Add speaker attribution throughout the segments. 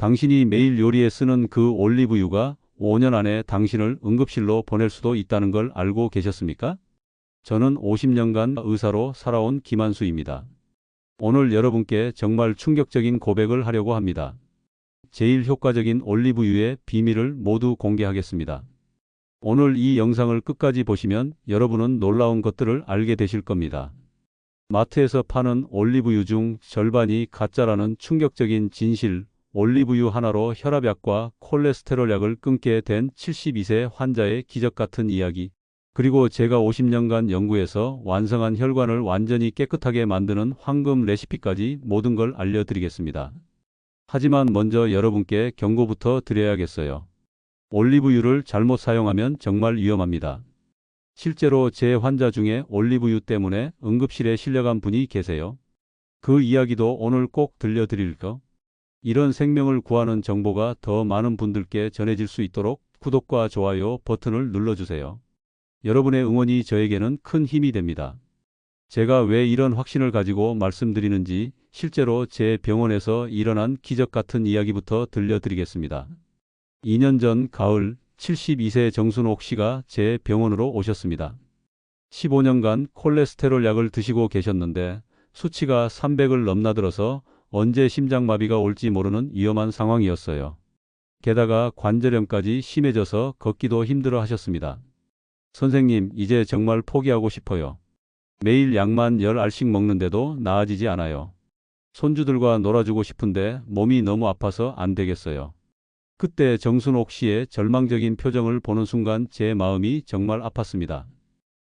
Speaker 1: 당신이 매일 요리에 쓰는 그 올리브유가 5년 안에 당신을 응급실로 보낼 수도 있다는 걸 알고 계셨습니까? 저는 50년간 의사로 살아온 김한수입니다. 오늘 여러분께 정말 충격적인 고백을 하려고 합니다. 제일 효과적인 올리브유의 비밀을 모두 공개하겠습니다. 오늘 이 영상을 끝까지 보시면 여러분은 놀라운 것들을 알게 되실 겁니다. 마트에서 파는 올리브유 중 절반이 가짜라는 충격적인 진실, 올리브유 하나로 혈압약과 콜레스테롤약을 끊게 된 72세 환자의 기적 같은 이야기, 그리고 제가 50년간 연구해서 완성한 혈관을 완전히 깨끗하게 만드는 황금 레시피까지 모든 걸 알려드리겠습니다. 하지만 먼저 여러분께 경고부터 드려야겠어요. 올리브유를 잘못 사용하면 정말 위험합니다. 실제로 제 환자 중에 올리브유 때문에 응급실에 실려간 분이 계세요. 그 이야기도 오늘 꼭 들려드릴 거. 이런 생명을 구하는 정보가 더 많은 분들께 전해질 수 있도록 구독과 좋아요 버튼을 눌러주세요. 여러분의 응원이 저에게는 큰 힘이 됩니다. 제가 왜 이런 확신을 가지고 말씀드리는지 실제로 제 병원에서 일어난 기적 같은 이야기부터 들려드리겠습니다. 2년 전 가을 72세 정순옥 씨가 제 병원으로 오셨습니다. 15년간 콜레스테롤 약을 드시고 계셨는데 수치가 300을 넘나들어서 언제 심장마비가 올지 모르는 위험한 상황이었어요. 게다가 관절염까지 심해져서 걷기도 힘들어 하셨습니다. 선생님, 이제 정말 포기하고 싶어요. 매일 약만 10알씩 먹는데도 나아지지 않아요. 손주들과 놀아주고 싶은데 몸이 너무 아파서 안 되겠어요. 그때 정순옥 씨의 절망적인 표정을 보는 순간 제 마음이 정말 아팠습니다.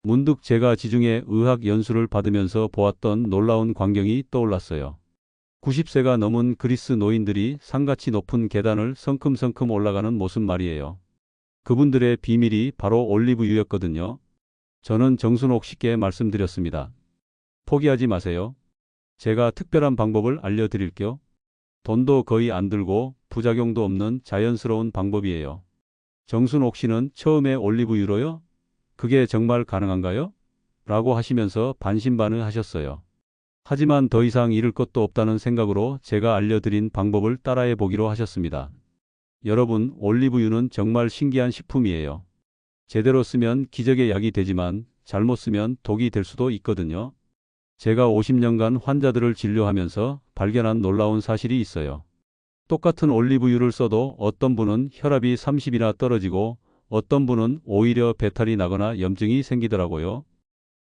Speaker 1: 문득 제가 지중해 의학 연수를 받으면서 보았던 놀라운 광경이 떠올랐어요. 90세가 넘은 그리스 노인들이 산같이 높은 계단을 성큼성큼 올라가는 모습 말이에요. 그분들의 비밀이 바로 올리브유였거든요. 저는 정순옥 씨께 말씀드렸습니다. 포기하지 마세요. 제가 특별한 방법을 알려드릴게요. 돈도 거의 안 들고 부작용도 없는 자연스러운 방법이에요. 정순옥 씨는 처음에 올리브유로요? 그게 정말 가능한가요? 라고 하시면서 반신반의 하셨어요. 하지만 더 이상 잃을 것도 없다는 생각으로 제가 알려드린 방법을 따라해 보기로 하셨습니다. 여러분, 올리브유는 정말 신기한 식품이에요. 제대로 쓰면 기적의 약이 되지만 잘못 쓰면 독이 될 수도 있거든요. 제가 50년간 환자들을 진료하면서 발견한 놀라운 사실이 있어요. 똑같은 올리브유를 써도 어떤 분은 혈압이 30이나 떨어지고 어떤 분은 오히려 배탈이 나거나 염증이 생기더라고요.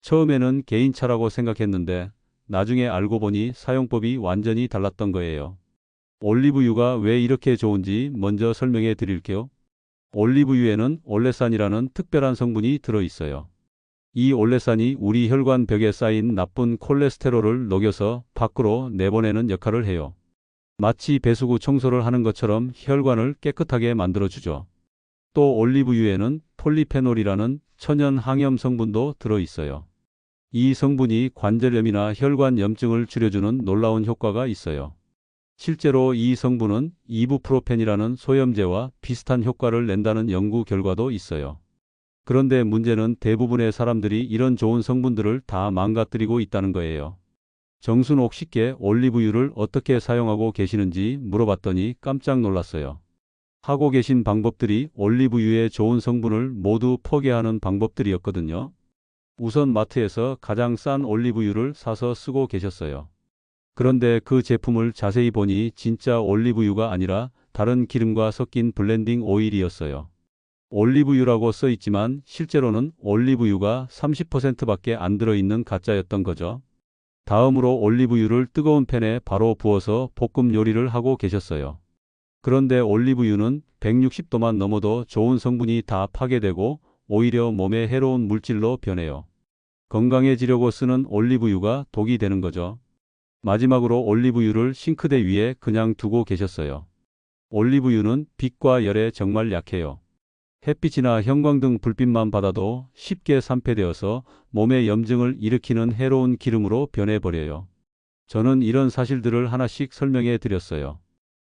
Speaker 1: 처음에는 개인차라고 생각했는데 나중에 알고 보니 사용법이 완전히 달랐던 거예요. 올리브유가 왜 이렇게 좋은지 먼저 설명해 드릴게요. 올리브유에는 올레산이라는 특별한 성분이 들어 있어요. 이 올레산이 우리 혈관 벽에 쌓인 나쁜 콜레스테롤을 녹여서 밖으로 내보내는 역할을 해요. 마치 배수구 청소를 하는 것처럼 혈관을 깨끗하게 만들어주죠. 또 올리브유에는 폴리페놀이라는 천연 항염 성분도 들어 있어요. 이 성분이 관절염이나 혈관 염증을 줄여주는 놀라운 효과가 있어요. 실제로 이 성분은 이부프로펜이라는 소염제와 비슷한 효과를 낸다는 연구 결과도 있어요. 그런데 문제는 대부분의 사람들이 이런 좋은 성분들을 다 망가뜨리고 있다는 거예요. 정순옥 씨께 올리브유를 어떻게 사용하고 계시는지 물어봤더니 깜짝 놀랐어요. 하고 계신 방법들이 올리브유의 좋은 성분을 모두 포기하는 방법들이었거든요. 우선 마트에서 가장 싼 올리브유를 사서 쓰고 계셨어요. 그런데 그 제품을 자세히 보니 진짜 올리브유가 아니라 다른 기름과 섞인 블렌딩 오일이었어요. 올리브유라고 써 있지만 실제로는 올리브유가 30%밖에 안 들어있는 가짜였던 거죠. 다음으로 올리브유를 뜨거운 팬에 바로 부어서 볶음 요리를 하고 계셨어요. 그런데 올리브유는 160도만 넘어도 좋은 성분이 다 파괴되고 오히려 몸에 해로운 물질로 변해요. 건강해지려고 쓰는 올리브유가 독이 되는 거죠. 마지막으로 올리브유를 싱크대 위에 그냥 두고 계셨어요. 올리브유는 빛과 열에 정말 약해요. 햇빛이나 형광등 불빛만 받아도 쉽게 산패되어서 몸에 염증을 일으키는 해로운 기름으로 변해버려요. 저는 이런 사실들을 하나씩 설명해 드렸어요.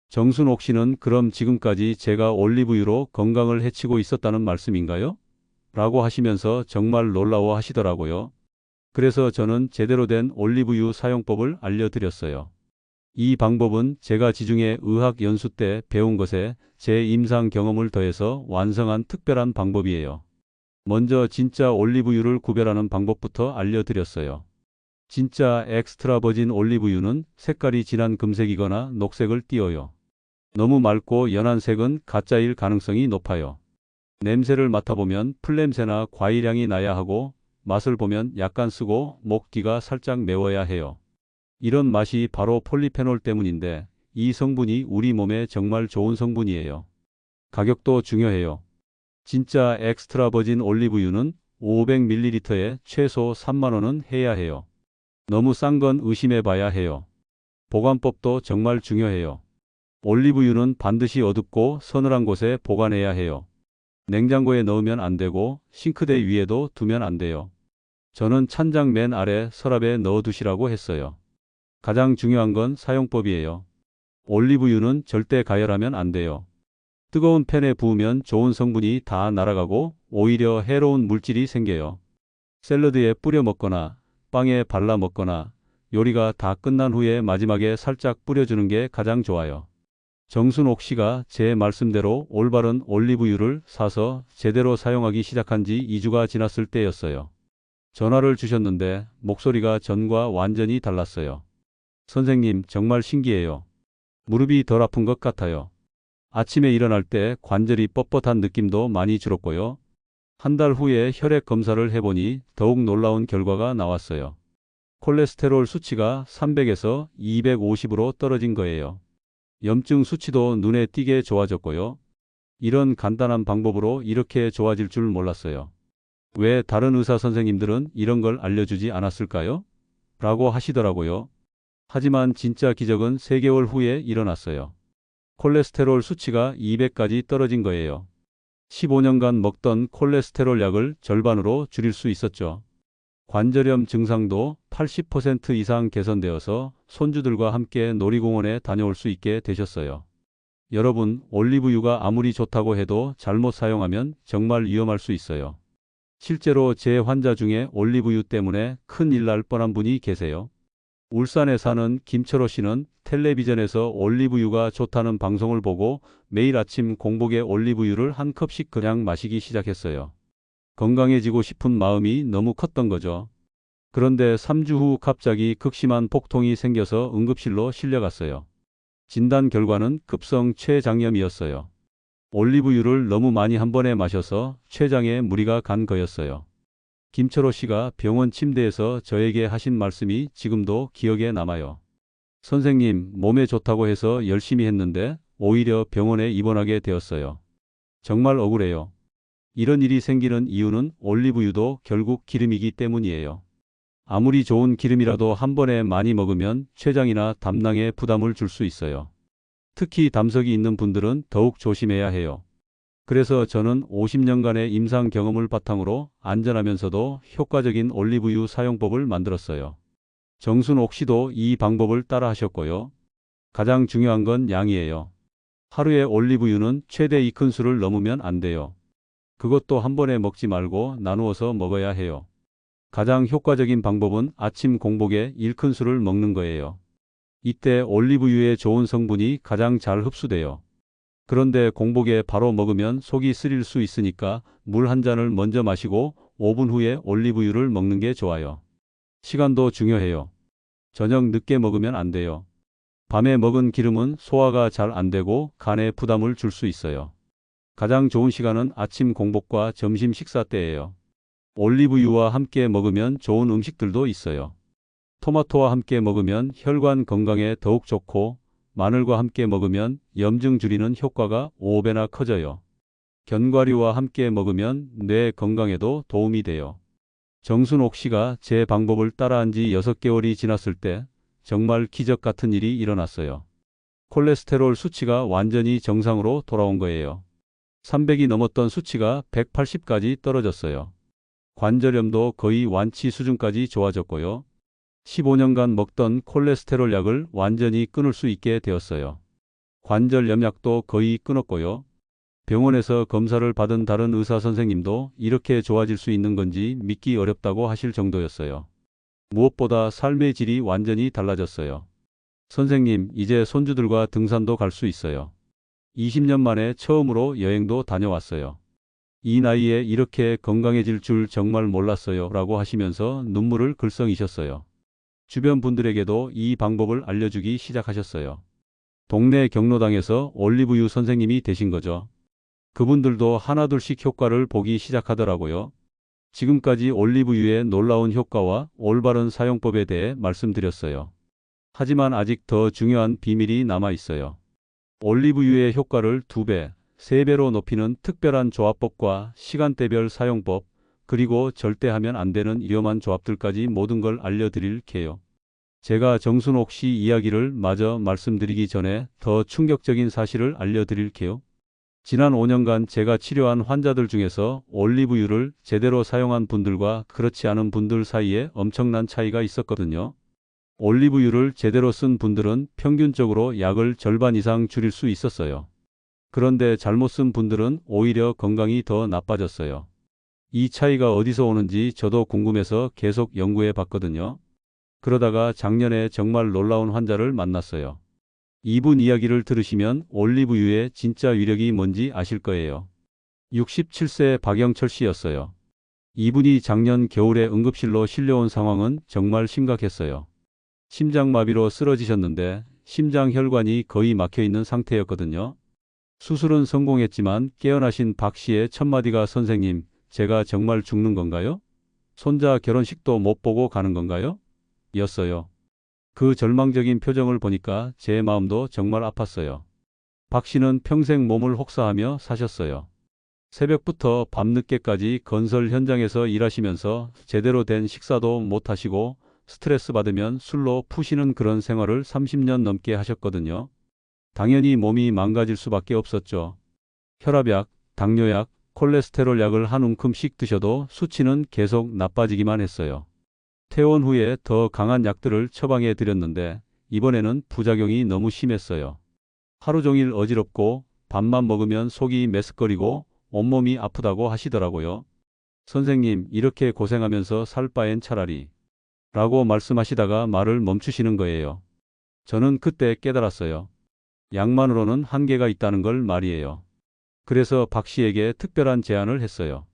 Speaker 1: 정순옥 씨는 그럼 지금까지 제가 올리브유로 건강을 해치고 있었다는 말씀인가요? 라고 하시면서 정말 놀라워 하시더라고요. 그래서 저는 제대로 된 올리브유 사용법을 알려드렸어요. 이 방법은 제가 지중해 의학 연수 때 배운 것에 제 임상 경험을 더해서 완성한 특별한 방법이에요. 먼저 진짜 올리브유를 구별하는 방법부터 알려드렸어요. 진짜 엑스트라 버진 올리브유는 색깔이 진한 금색이거나 녹색을 띠어요. 너무 맑고 연한 색은 가짜일 가능성이 높아요. 냄새를 맡아보면 풀냄새나 과일향이 나야 하고 맛을 보면 약간 쓰고 목 뒤가 살짝 매워야 해요. 이런 맛이 바로 폴리페놀 때문인데 이 성분이 우리 몸에 정말 좋은 성분이에요. 가격도 중요해요. 진짜 엑스트라 버진 올리브유는 500ml에 최소 3만원은 해야 해요. 너무 싼 건 의심해 봐야 해요. 보관법도 정말 중요해요. 올리브유는 반드시 어둡고 서늘한 곳에 보관해야 해요. 냉장고에 넣으면 안 되고 싱크대 위에도 두면 안 돼요. 저는 찬장 맨 아래 서랍에 넣어 두시라고 했어요. 가장 중요한 건 사용법이에요. 올리브유는 절대 가열하면 안 돼요. 뜨거운 팬에 부으면 좋은 성분이 다 날아가고 오히려 해로운 물질이 생겨요. 샐러드에 뿌려 먹거나 빵에 발라 먹거나 요리가 다 끝난 후에 마지막에 살짝 뿌려주는 게 가장 좋아요. 정순옥 씨가 제 말씀대로 올바른 올리브유를 사서 제대로 사용하기 시작한 지 2주가 지났을 때였어요. 전화를 주셨는데 목소리가 전과 완전히 달랐어요. 선생님, 정말 신기해요. 무릎이 덜 아픈 것 같아요. 아침에 일어날 때 관절이 뻣뻣한 느낌도 많이 줄었고요. 한 달 후에 혈액 검사를 해보니 더욱 놀라운 결과가 나왔어요. 콜레스테롤 수치가 300에서 250으로 떨어진 거예요. 염증 수치도 눈에 띄게 좋아졌고요. 이런 간단한 방법으로 이렇게 좋아질 줄 몰랐어요. 왜 다른 의사 선생님들은 이런 걸 알려주지 않았을까요? 라고 하시더라고요. 하지만 진짜 기적은 3개월 후에 일어났어요. 콜레스테롤 수치가 200까지 떨어진 거예요. 15년간 먹던 콜레스테롤 약을 절반으로 줄일 수 있었죠. 관절염 증상도 80% 이상 개선되어서 손주들과 함께 놀이공원에 다녀올 수 있게 되셨어요. 여러분, 올리브유가 아무리 좋다고 해도 잘못 사용하면 정말 위험할 수 있어요. 실제로 제 환자 중에 올리브유 때문에 큰일 날 뻔한 분이 계세요. 울산에 사는 김철호 씨는 텔레비전에서 올리브유가 좋다는 방송을 보고 매일 아침 공복에 올리브유를 한 컵씩 그냥 마시기 시작했어요. 건강해지고 싶은 마음이 너무 컸던 거죠. 그런데 3주 후 갑자기 극심한 복통이 생겨서 응급실로 실려갔어요. 진단 결과는 급성 췌장염이었어요. 올리브유를 너무 많이 한 번에 마셔서 췌장에 무리가 간 거였어요. 김철호 씨가 병원 침대에서 저에게 하신 말씀이 지금도 기억에 남아요. 선생님, 몸에 좋다고 해서 열심히 했는데 오히려 병원에 입원하게 되었어요. 정말 억울해요. 이런 일이 생기는 이유는 올리브유도 결국 기름이기 때문이에요. 아무리 좋은 기름이라도 한 번에 많이 먹으면 췌장이나 담낭에 부담을 줄 수 있어요. 특히 담석이 있는 분들은 더욱 조심해야 해요. 그래서 저는 50년간의 임상 경험을 바탕으로 안전하면서도 효과적인 올리브유 사용법을 만들었어요. 정순옥 씨도 이 방법을 따라 하셨고요. 가장 중요한 건 양이에요. 하루에 올리브유는 최대 2큰술을 넘으면 안 돼요. 그것도 한 번에 먹지 말고 나누어서 먹어야 해요. 가장 효과적인 방법은 아침 공복에 1큰술을 먹는 거예요. 이때 올리브유의 좋은 성분이 가장 잘 흡수돼요. 그런데 공복에 바로 먹으면 속이 쓰릴 수 있으니까 물 한 잔을 먼저 마시고 5분 후에 올리브유를 먹는 게 좋아요. 시간도 중요해요. 저녁 늦게 먹으면 안 돼요. 밤에 먹은 기름은 소화가 잘 안 되고 간에 부담을 줄 수 있어요. 가장 좋은 시간은 아침 공복과 점심 식사 때예요. 올리브유와 함께 먹으면 좋은 음식들도 있어요. 토마토와 함께 먹으면 혈관 건강에 더욱 좋고 마늘과 함께 먹으면 염증 줄이는 효과가 5배나 커져요. 견과류와 함께 먹으면 뇌 건강에도 도움이 돼요. 정순옥 씨가 제 방법을 따라한 지 6개월이 지났을 때 정말 기적 같은 일이 일어났어요. 콜레스테롤 수치가 완전히 정상으로 돌아온 거예요. 300이 넘었던 수치가 180까지 떨어졌어요. 관절염도 거의 완치 수준까지 좋아졌고요. 15년간 먹던 콜레스테롤 약을 완전히 끊을 수 있게 되었어요. 관절 염 약도 거의 끊었고요. 병원에서 검사를 받은 다른 의사 선생님도 이렇게 좋아질 수 있는 건지 믿기 어렵다고 하실 정도였어요. 무엇보다 삶의 질이 완전히 달라졌어요. 선생님, 이제 손주들과 등산도 갈 수 있어요. 20년 만에 처음으로 여행도 다녀왔어요. 이 나이에 이렇게 건강해질 줄 정말 몰랐어요. 라고 하시면서 눈물을 글썽이셨어요. 주변 분들에게도 이 방법을 알려주기 시작하셨어요. 동네 경로당에서 올리브유 선생님이 되신 거죠. 그분들도 하나둘씩 효과를 보기 시작하더라고요. 지금까지 올리브유의 놀라운 효과와 올바른 사용법에 대해 말씀드렸어요. 하지만 아직 더 중요한 비밀이 남아 있어요. 올리브유의 효과를 두 배, 세 배로 높이는 특별한 조합법과 시간대별 사용법, 그리고 절대 하면 안 되는 위험한 조합들까지 모든 걸 알려드릴게요. 제가 정순옥 씨 이야기를 마저 말씀드리기 전에 더 충격적인 사실을 알려드릴게요. 지난 5년간 제가 치료한 환자들 중에서 올리브유를 제대로 사용한 분들과 그렇지 않은 분들 사이에 엄청난 차이가 있었거든요. 올리브유를 제대로 쓴 분들은 평균적으로 약을 절반 이상 줄일 수 있었어요. 그런데 잘못 쓴 분들은 오히려 건강이 더 나빠졌어요. 이 차이가 어디서 오는지 저도 궁금해서 계속 연구해 봤거든요. 그러다가 작년에 정말 놀라운 환자를 만났어요. 이분 이야기를 들으시면 올리브유의 진짜 위력이 뭔지 아실 거예요. 67세 박영철 씨였어요. 이분이 작년 겨울에 응급실로 실려온 상황은 정말 심각했어요. 심장마비로 쓰러지셨는데 심장 혈관이 거의 막혀 있는 상태였거든요. 수술은 성공했지만 깨어나신 박 씨의 첫마디가 선생님, 제가 정말 죽는 건가요? 손자 결혼식도 못 보고 가는 건가요? 였어요. 그 절망적인 표정을 보니까 제 마음도 정말 아팠어요. 박 씨는 평생 몸을 혹사하며 사셨어요. 새벽부터 밤늦게까지 건설 현장에서 일하시면서 제대로 된 식사도 못 하시고 스트레스 받으면 술로 푸시는 그런 생활을 30년 넘게 하셨거든요. 당연히 몸이 망가질 수밖에 없었죠. 혈압약, 당뇨약, 콜레스테롤 약을 한 움큼씩 드셔도 수치는 계속 나빠지기만 했어요. 퇴원 후에 더 강한 약들을 처방해 드렸는데 이번에는 부작용이 너무 심했어요. 하루 종일 어지럽고 밥만 먹으면 속이 메스꺼리고 온몸이 아프다고 하시더라고요. 선생님, 이렇게 고생하면서 살 바엔 차라리 라고 말씀하시다가 말을 멈추시는 거예요. 저는 그때 깨달았어요. 약만으로는 한계가 있다는 걸 말이에요. 그래서 박 씨에게 특별한 제안을 했어요.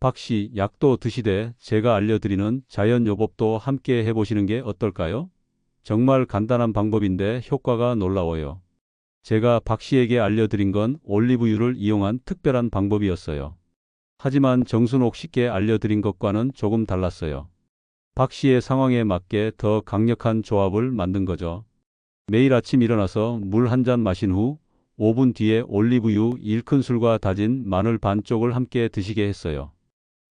Speaker 1: 박 씨, 약도 드시되 제가 알려드리는 자연요법도 함께 해보시는 게 어떨까요? 정말 간단한 방법인데 효과가 놀라워요. 제가 박 씨에게 알려드린 건 올리브유를 이용한 특별한 방법이었어요. 하지만 정순옥 씨께 알려드린 것과는 조금 달랐어요. 박 씨의 상황에 맞게 더 강력한 조합을 만든 거죠. 매일 아침 일어나서 물 한 잔 마신 후 5분 뒤에 올리브유 1큰술과 다진 마늘 반 쪽을 함께 드시게 했어요.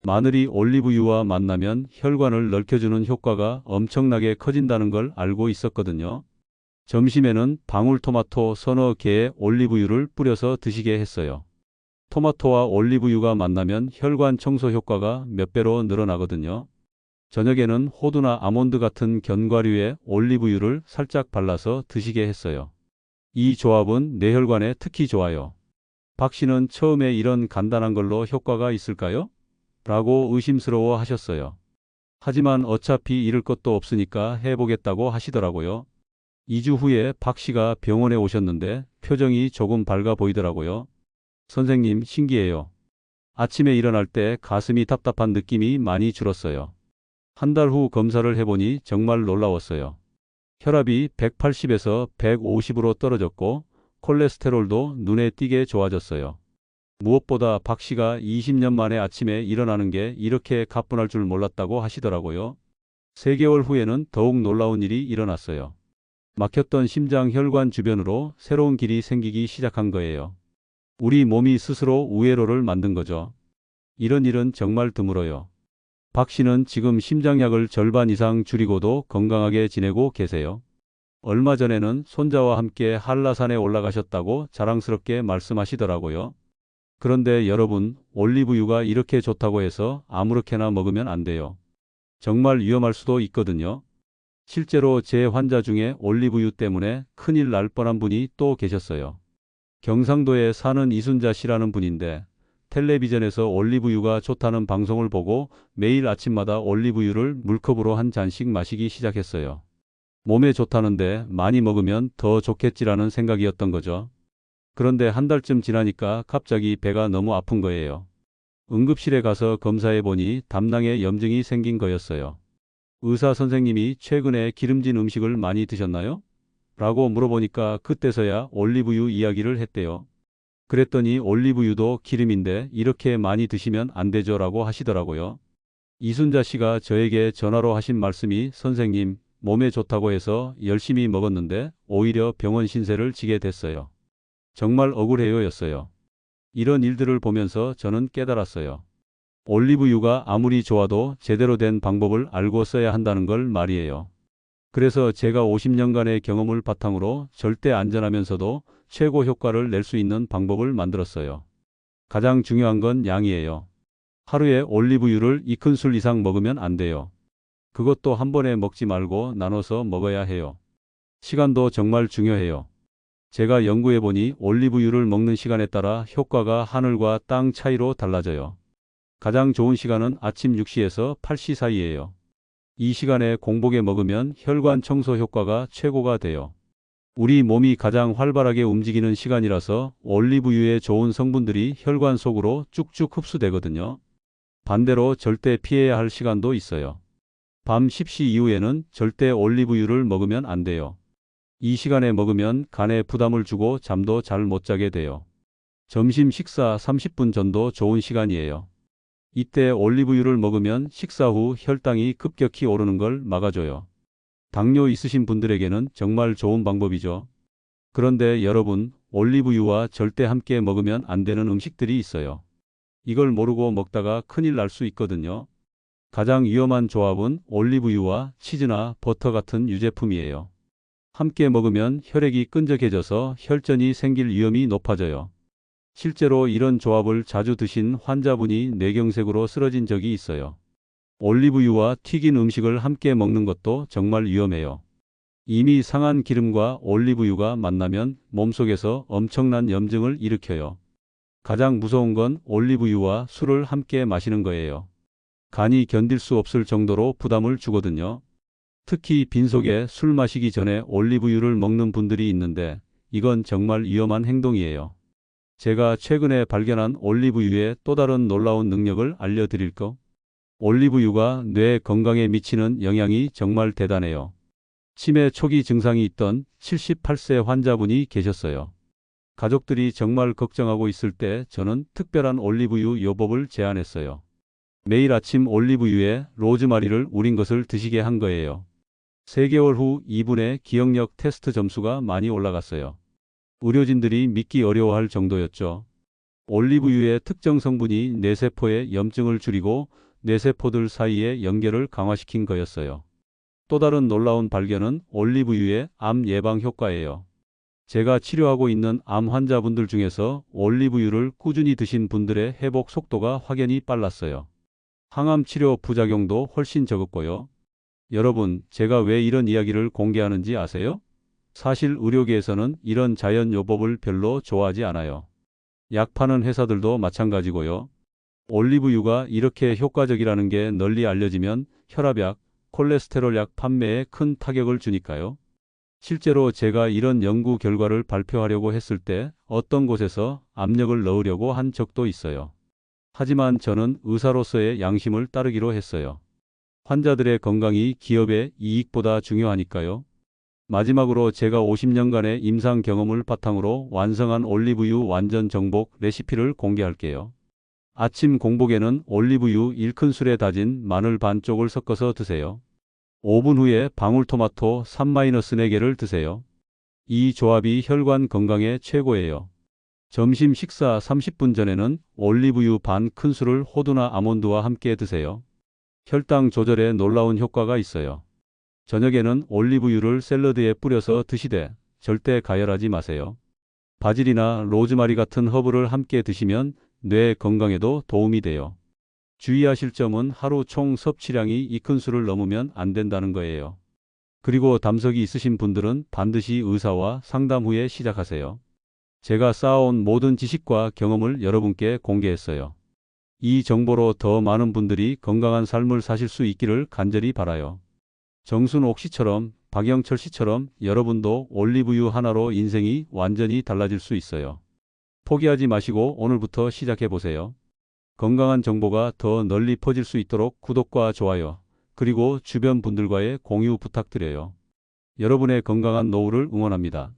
Speaker 1: 마늘이 올리브유와 만나면 혈관을 넓혀주는 효과가 엄청나게 커진다는 걸 알고 있었거든요. 점심에는 방울토마토 서너 개의 올리브유를 뿌려서 드시게 했어요. 토마토와 올리브유가 만나면 혈관 청소 효과가 몇 배로 늘어나거든요. 저녁에는 호두나 아몬드 같은 견과류에 올리브유를 살짝 발라서 드시게 했어요. 이 조합은 뇌혈관에 특히 좋아요. 박 씨는 처음에 이런 간단한 걸로 효과가 있을까요? 라고 의심스러워 하셨어요. 하지만 어차피 잃을 것도 없으니까 해보겠다고 하시더라고요. 2주 후에 박 씨가 병원에 오셨는데 표정이 조금 밝아 보이더라고요. 선생님, 신기해요. 아침에 일어날 때 가슴이 답답한 느낌이 많이 줄었어요. 한 달 후 검사를 해보니 정말 놀라웠어요. 혈압이 180에서 150으로 떨어졌고 콜레스테롤도 눈에 띄게 좋아졌어요. 무엇보다 박 씨가 20년 만에 아침에 일어나는 게 이렇게 가뿐할 줄 몰랐다고 하시더라고요. 3개월 후에는 더욱 놀라운 일이 일어났어요. 막혔던 심장 혈관 주변으로 새로운 길이 생기기 시작한 거예요. 우리 몸이 스스로 우회로를 만든 거죠. 이런 일은 정말 드물어요. 박 씨는 지금 심장약을 절반 이상 줄이고도 건강하게 지내고 계세요. 얼마 전에는 손자와 함께 한라산에 올라가셨다고 자랑스럽게 말씀하시더라고요. 그런데 여러분, 올리브유가 이렇게 좋다고 해서 아무렇게나 먹으면 안 돼요. 정말 위험할 수도 있거든요. 실제로 제 환자 중에 올리브유 때문에 큰일 날 뻔한 분이 또 계셨어요. 경상도에 사는 이순자 씨라는 분인데 텔레비전에서 올리브유가 좋다는 방송을 보고 매일 아침마다 올리브유를 물컵으로 한 잔씩 마시기 시작했어요. 몸에 좋다는데 많이 먹으면 더 좋겠지라는 생각이었던 거죠. 그런데 한 달쯤 지나니까 갑자기 배가 너무 아픈 거예요. 응급실에 가서 검사해 보니 담낭에 염증이 생긴 거였어요. 의사 선생님이 최근에 기름진 음식을 많이 드셨나요? 라고 물어보니까 그때서야 올리브유 이야기를 했대요. 그랬더니 올리브유도 기름인데 이렇게 많이 드시면 안 되죠 라고 하시더라고요. 이순자 씨가 저에게 전화로 하신 말씀이 선생님, 몸에 좋다고 해서 열심히 먹었는데 오히려 병원 신세를 지게 됐어요. 정말 억울해요 였어요. 이런 일들을 보면서 저는 깨달았어요. 올리브유가 아무리 좋아도 제대로 된 방법을 알고 써야 한다는 걸 말이에요. 그래서 제가 50년간의 경험을 바탕으로 절대 안전하면서도 최고 효과를 낼 수 있는 방법을 만들었어요. 가장 중요한 건 양이에요. 하루에 올리브유를 2큰술 이상 먹으면 안 돼요. 그것도 한 번에 먹지 말고 나눠서 먹어야 해요. 시간도 정말 중요해요. 제가 연구해 보니 올리브유를 먹는 시간에 따라 효과가 하늘과 땅 차이로 달라져요. 가장 좋은 시간은 아침 6시에서 8시 사이예요. 이 시간에 공복에 먹으면 혈관 청소 효과가 최고가 돼요. 우리 몸이 가장 활발하게 움직이는 시간이라서 올리브유의 좋은 성분들이 혈관 속으로 쭉쭉 흡수되거든요. 반대로 절대 피해야 할 시간도 있어요. 밤 10시 이후에는 절대 올리브유를 먹으면 안 돼요. 이 시간에 먹으면 간에 부담을 주고 잠도 잘 못 자게 돼요. 점심 식사 30분 전도 좋은 시간이에요. 이때 올리브유를 먹으면 식사 후 혈당이 급격히 오르는 걸 막아줘요. 당뇨 있으신 분들에게는 정말 좋은 방법이죠. 그런데 여러분, 올리브유와 절대 함께 먹으면 안 되는 음식들이 있어요. 이걸 모르고 먹다가 큰일 날 수 있거든요. 가장 위험한 조합은 올리브유와 치즈나 버터 같은 유제품이에요. 함께 먹으면 혈액이 끈적해져서 혈전이 생길 위험이 높아져요. 실제로 이런 조합을 자주 드신 환자분이 뇌경색으로 쓰러진 적이 있어요. 올리브유와 튀긴 음식을 함께 먹는 것도 정말 위험해요. 이미 상한 기름과 올리브유가 만나면 몸속에서 엄청난 염증을 일으켜요. 가장 무서운 건 올리브유와 술을 함께 마시는 거예요. 간이 견딜 수 없을 정도로 부담을 주거든요. 특히 빈속에 술 마시기 전에 올리브유를 먹는 분들이 있는데 이건 정말 위험한 행동이에요. 제가 최근에 발견한 올리브유의 또 다른 놀라운 능력을 알려드릴 거. 올리브유가 뇌 건강에 미치는 영향이 정말 대단해요. 치매 초기 증상이 있던 78세 환자분이 계셨어요. 가족들이 정말 걱정하고 있을 때 저는 특별한 올리브유 요법을 제안했어요. 매일 아침 올리브유에 로즈마리를 우린 것을 드시게 한 거예요. 3개월 후 이분의 기억력 테스트 점수가 많이 올라갔어요. 의료진들이 믿기 어려워할 정도였죠. 올리브유의 특정 성분이 뇌세포의 염증을 줄이고 뇌세포들 사이의 연결을 강화시킨 거였어요. 또 다른 놀라운 발견은 올리브유의 암 예방 효과예요. 제가 치료하고 있는 암 환자분들 중에서 올리브유를 꾸준히 드신 분들의 회복 속도가 확연히 빨랐어요. 항암 치료 부작용도 훨씬 적었고요. 여러분, 제가 왜 이런 이야기를 공개하는지 아세요? 사실 의료계에서는 이런 자연 요법을 별로 좋아하지 않아요. 약 파는 회사들도 마찬가지고요. 올리브유가 이렇게 효과적이라는 게 널리 알려지면 혈압약, 콜레스테롤 약 판매에 큰 타격을 주니까요. 실제로 제가 이런 연구 결과를 발표하려고 했을 때 어떤 곳에서 압력을 넣으려고 한 적도 있어요. 하지만 저는 의사로서의 양심을 따르기로 했어요. 환자들의 건강이 기업의 이익보다 중요하니까요. 마지막으로 제가 50년간의 임상 경험을 바탕으로 완성한 올리브유 완전 정복 레시피를 공개할게요. 아침 공복에는 올리브유 1큰술에 다진 마늘 반 쪽을 섞어서 드세요. 5분 후에 방울토마토 3-4개를 드세요. 이 조합이 혈관 건강에 최고예요. 점심 식사 30분 전에는 올리브유 반 큰술을 호두나 아몬드와 함께 드세요. 혈당 조절에 놀라운 효과가 있어요. 저녁에는 올리브유를 샐러드에 뿌려서 드시되 절대 가열하지 마세요. 바질이나 로즈마리 같은 허브를 함께 드시면 뇌 건강에도 도움이 돼요. 주의하실 점은 하루 총 섭취량이 2큰술을 넘으면 안 된다는 거예요. 그리고 담석이 있으신 분들은 반드시 의사와 상담 후에 시작하세요. 제가 쌓아온 모든 지식과 경험을 여러분께 공개했어요. 이 정보로 더 많은 분들이 건강한 삶을 사실 수 있기를 간절히 바라요. 정순옥 씨처럼 박영철 씨처럼 여러분도 올리브유 하나로 인생이 완전히 달라질 수 있어요. 포기하지 마시고 오늘부터 시작해 보세요. 건강한 정보가 더 널리 퍼질 수 있도록 구독과 좋아요, 그리고 주변 분들과의 공유 부탁드려요. 여러분의 건강한 노후를 응원합니다.